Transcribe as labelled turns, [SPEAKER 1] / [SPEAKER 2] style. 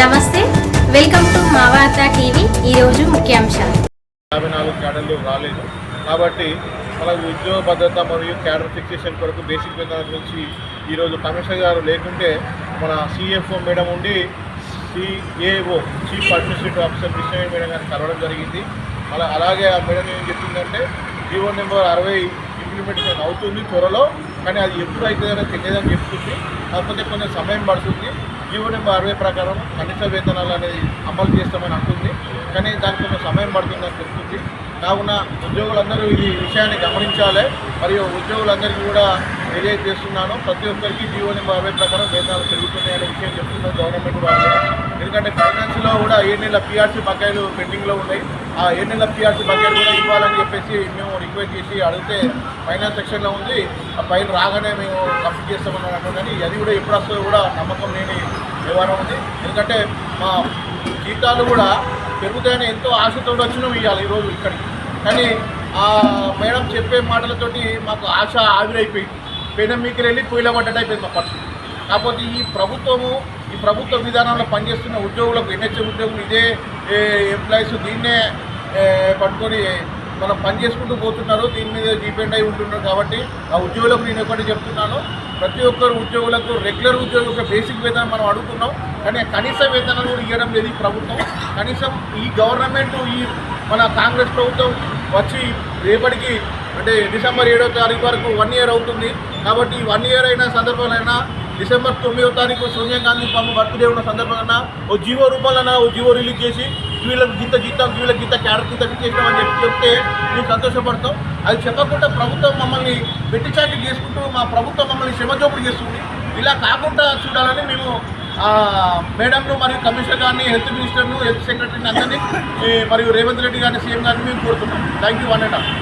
[SPEAKER 1] నమస్తే welcome to మా వార్త టీవీ ఈరోజు ముఖ్యాంశాలు.
[SPEAKER 2] యాభై నాలుగు క్యాడర్లు రాలేదు. కాబట్టి మనకు ఉద్యోగ భద్రత మరియు క్యాడర్ ఫిక్సేషన్ కొరకు బేసిక్ విధానం నుంచి ఈరోజు కమిషనర్ గారు లేకుంటే మన సిఎఫ్ఓ మేడం ఉండి CAO chief administrative officer Krishna madam గారిని కలవడం జరిగింది. అలా అలాగే ఆ మేడం ఏం చెప్పిందంటే జీవో నెంబర్ అరవై ఇంప్లిమెంటేషన్ అవుతుంది త్వరలో కానీ అది ఎప్పుడు అవుతుందో తెలియదని చెప్తుంది. కాకపోతే కొంచెం సమయం పడుతుంది. జీవో నెంబర్ అరవై ప్రకారం కనీస వేతనాలు అనేది అమలు చేస్తామని అంటుంది. కానీ దానికి కొంచెం సమయం పడుతుందని చెప్తుంది. కావున ఉద్యోగులందరూ ఈ విషయాన్ని గమనించాలి. మరియు ఉద్యోగులందరికీ కూడా తెలియజేస్తున్నాను. ప్రతి ఒక్కరికి జీవో నెంబర్ అరవై ప్రకారం వేతనాలు పెరుగుతున్నాయని విషయం చెప్తున్నారు గవర్నమెంట్ వాళ్ళు. ఎందుకంటే ఫైనాన్స్లో కూడా ఏడు నెలల పిఆర్సీ బకాయిలు పెండింగ్లో ఉన్నాయి. ఆ ఏడు నెలల పిఆర్సీ బకాయిలు కూడా ఇవ్వాలని చెప్పేసి మేము రిక్వెస్ట్ చేసి అడిగితే ఫైనాన్స్ సెక్షన్లో ఉంది. ఆ పైన రాగానే మేము కంప్లీట్ చేస్తామని అన్నాం కానీ అది కూడా ఎప్పుడు వస్తుందో కూడా నమ్మకం లేని వ్యవహారం ఉంది. ఎందుకంటే మా జీతాలు కూడా పెరుగుతాయని ఎంతో ఆశతో వచ్చినాం ఇవ్వాలి ఈరోజు ఇక్కడికి. కానీ ఆ మేడం చెప్పే మాటలతోటి మాకు ఆశ ఆవిరైపోయింది. పెనం మీకు వెళ్ళి పొయ్యిలో పడ్డట్టు అయిపోయింది మా పరిస్థితి. కాకపోతే ఈ ప్రభుత్వము ఈ ప్రభుత్వ విధానంలో పనిచేస్తున్న ఉద్యోగులకు ఎన్హెచ్ఎం ఉద్యోగులు ఇదే ఎంప్లాయీస్ దీన్నే పట్టుకొని మనం పని చేసుకుంటూ పోతున్నారు. దీని మీద డిపెండ్ అయి ఉంటున్నారు కాబట్టి ఆ ఉద్యోగులకు నేను ఒకటి చెప్తున్నాను. ప్రతి ఒక్కరు ఉద్యోగులకు రెగ్యులర్ ఉద్యోగి యొక్క బేసిక్ వేతనం మనం అడుగుతున్నాం. కానీ కనీస వేతనాలు కూడా ఇవ్వడం లేదు ఈ ప్రభుత్వం. కనీసం ఈ గవర్నమెంట్ ఈ మన కాంగ్రెస్ ప్రభుత్వం వచ్చి రేపటికి అంటే డిసెంబర్ ఏడో తారీఖు వరకు వన్ ఇయర్ అవుతుంది. కాబట్టి ఈ వన్ ఇయర్ అయిన సందర్భాలైనా డిసెంబర్ తొమ్మిదో తారీఖు సోనియా గాంధీ పాపం బర్త్డే ఉన్న సందర్భంగా ఓ జీవో రూపాయలన ఓ జీవో రిలీజ్ చేసి వీళ్ళకి గీత జీతం వీళ్ళకి గీత క్యారెట్ గింత చేసినామని చెప్పి చెప్తే మేము సంతోషపడతాం. అది చెప్పకుండా ప్రభుత్వం మమ్మల్ని వెట్టి చాకి చేసుకుంటూ మా ప్రభుత్వం మమ్మల్ని శ్రమజోపుడు చేస్తుంది. ఇలా కాకుండా చూడాలని మేము మేడంను మరియు కమిషనర్ గారిని హెల్త్ మినిస్టర్ను హెల్త్ సెక్రటరీని అందరినీ మరియు రేవంత్ రెడ్డి గారిని సీఎం గారిని మేము కోరుతున్నాం thank you one and half.